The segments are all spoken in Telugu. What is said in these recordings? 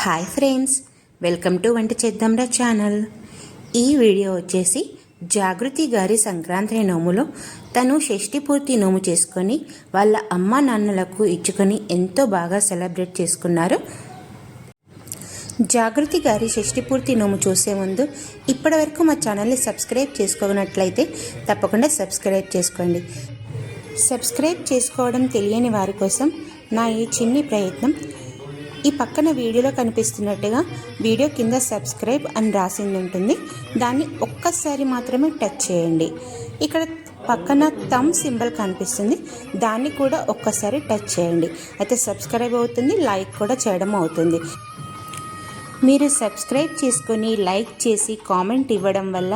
హాయ్ ఫ్రెండ్స్ వెల్కమ్ టు వంట చేద్దాంరా ఛానల్. ఈ వీడియో వచ్చేసి జాగృతి గారి సంక్రాంతి నోములో తను షష్ఠి పూర్తి నోము చేసుకొని వాళ్ళ అమ్మ నాన్నలకు ఇచ్చుకొని ఎంతో బాగా సెలబ్రేట్ చేసుకున్నారు. జాగృతి గారి షష్ఠి పూర్తి నోము చూసే ముందు ఇప్పటివరకు మా ఛానల్ని సబ్స్క్రైబ్ చేసుకోనట్లయితే తప్పకుండా సబ్స్క్రైబ్ చేసుకోండి. సబ్స్క్రైబ్ చేసుకోవడం తెలియని వారి కోసం నా ఈ చిన్ని ప్రయత్నం ఈ పక్కన వీడియోలో కనిపిస్తున్నట్టుగా వీడియో కింద సబ్స్క్రైబ్ అని రాసింది ఉంటుంది. దాన్ని ఒక్కసారి మాత్రమే టచ్ చేయండి. ఇక్కడ పక్కన థమ్ సింబల్ కనిపిస్తుంది. దాన్ని కూడా ఒక్కసారి టచ్ చేయండి. అయితే సబ్స్క్రైబ్ అవుతుంది లైక్ కూడా చేయడం అవుతుంది. మీరు సబ్స్క్రైబ్ చేసుకొని లైక్ చేసి కామెంట్ ఇవ్వడం వల్ల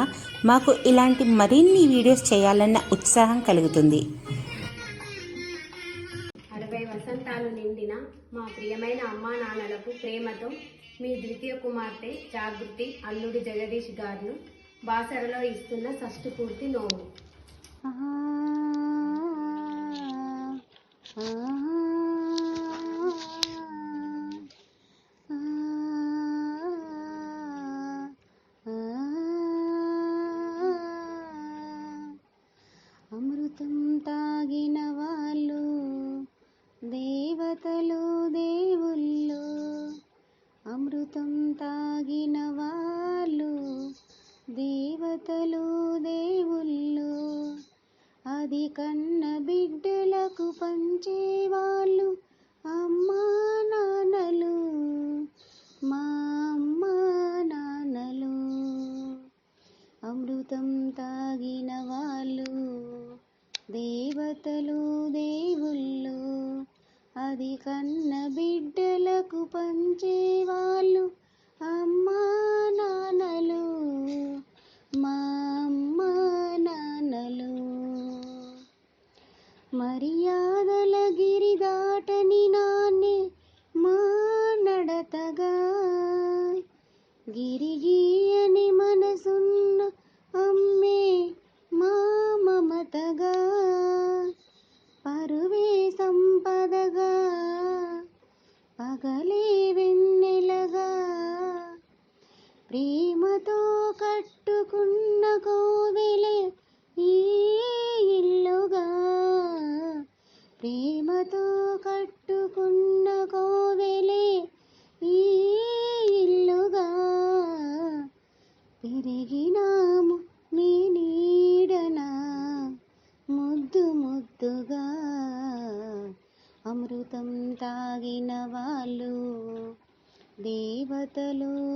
మాకు ఇలాంటి మరిన్ని వీడియోస్ చేయాలన్న ఉత్సాహం కలుగుతుంది. ప్రేమతో మీ ద్వితీయ కుమార్తె జాగృతి అల్లుడు జగదీష్ గారు బాసరలో ఇస్తున్న షష్టి పూర్తి నోము. అమృతం తాగిన అది కన్న బిడ్డలకు పంచేవాళ్ళు అమ్మా నాన్నలు. మా అమ్మా నాన్నలు. అమృతం తాగిన వాళ్ళు దేవతలు దేవుళ్ళు. అది కన్న బిడ్డలకు పంచేవాళ్ళు అమ్మా నాన్నలు. మా అమ్మా నాన్నలు మర్యాదల గిరి దాటని నాన్నే మా నడతగా గిరిగీయని మనసున్న అమ్మే మా మమతగా. పరువే సంపదగా. పగలే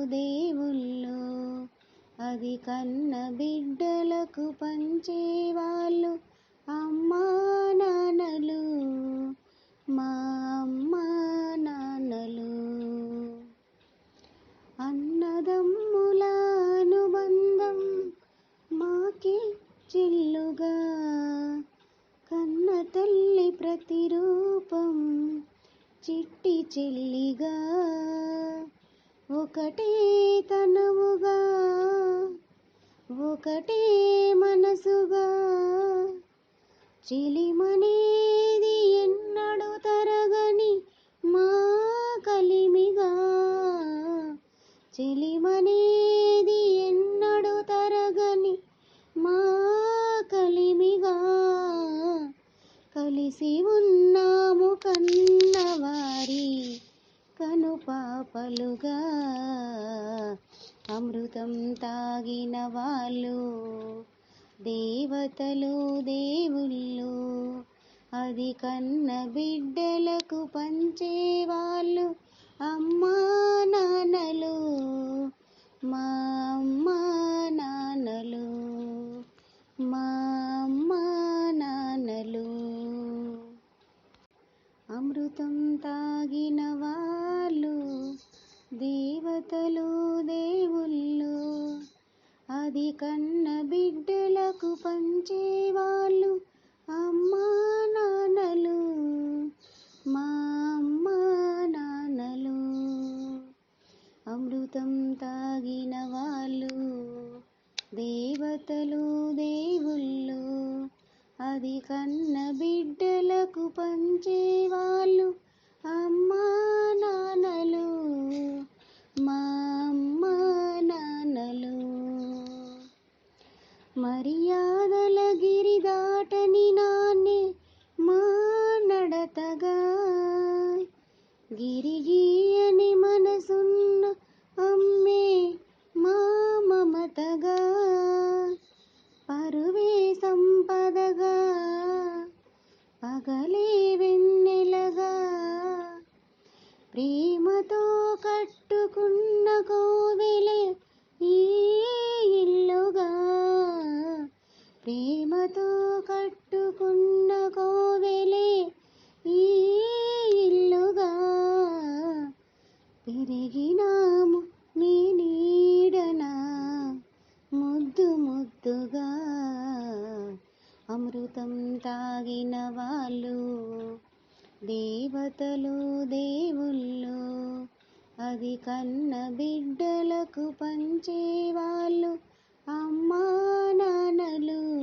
దేవుళ్ళు. అది కన్న బిడ్డలకు పంచేవాళ్ళు. అమ్మా నాన్నలు. మా అమ్మా నాన్నలు. అన్నదమ్ముల అనుబంధం మాకి చిల్లుగా. కన్న తల్లి ప్రతిరూపం చిట్టి చెల్లిగా. ఒక్కటే మనసుగా. చిలిమనేది ఎన్నడు తరగని మా కలిమిగా. చిలిమనేది ఎన్నడు తరగని మా కలిమిగా. కలిసి ఉన్నాము కన్నవారి కను పాపలుగా అమృతం తాగిన వాళ్ళు దేవతలు దేవుళ్ళు అది కన్న బిడ్డలకు పంచేవాళ్ళు అమ్మా నాన్నలు మా అమ్మా నాన్నలు మా అమ్మా నాన్నలు. అమృతం తాగిన వాళ్ళు దేవతలు దేవుళ్ళు అది కన్న బిడ్డలకు పంచేవాళ్ళు అమ్మా నాన్నలు. మా ముద్దు ముద్దుగా అమృతం తాగిన వాళ్ళు. దేవతలు దేవుళ్ళు అది కన్న బిడ్డలకు పంచేవాళ్ళు. అమ్మా నాన్నలు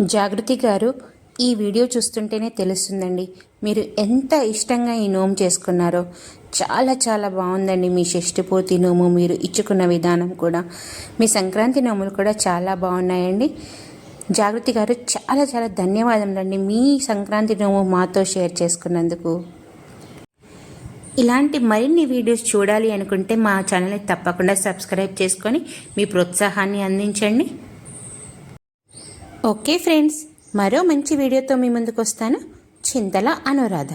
జాగృతి గారు ఈ వీడియో చూస్తుంటేనే తెలుస్తుందండి. మీరు ఎంత ఇష్టంగా ఈ నోము చేసుకున్నారో చాలా చాలా బాగుందండి మీ షష్టిపూర్తి నోము మీరు ఇచ్చుకున్న విధానం కూడా. మీ సంక్రాంతి నోములు కూడా చాలా బాగున్నాయండి. జాగృతి గారు చాలా చాలా ధన్యవాదములండి మీ సంక్రాంతి నోము మాతో షేర్ చేసుకున్నందుకు. ఇలాంటి మరిన్ని వీడియోస్ చూడాలి అనుకుంటే మా ఛానల్ని తప్పకుండా సబ్స్క్రైబ్ చేసుకొని మీ ప్రోత్సాహాన్ని అందించండి. ఓకే ఫ్రెండ్స్ మరో మంచి వీడియోతో మీ ముందుకు వస్తాను చింతల అనురాధ.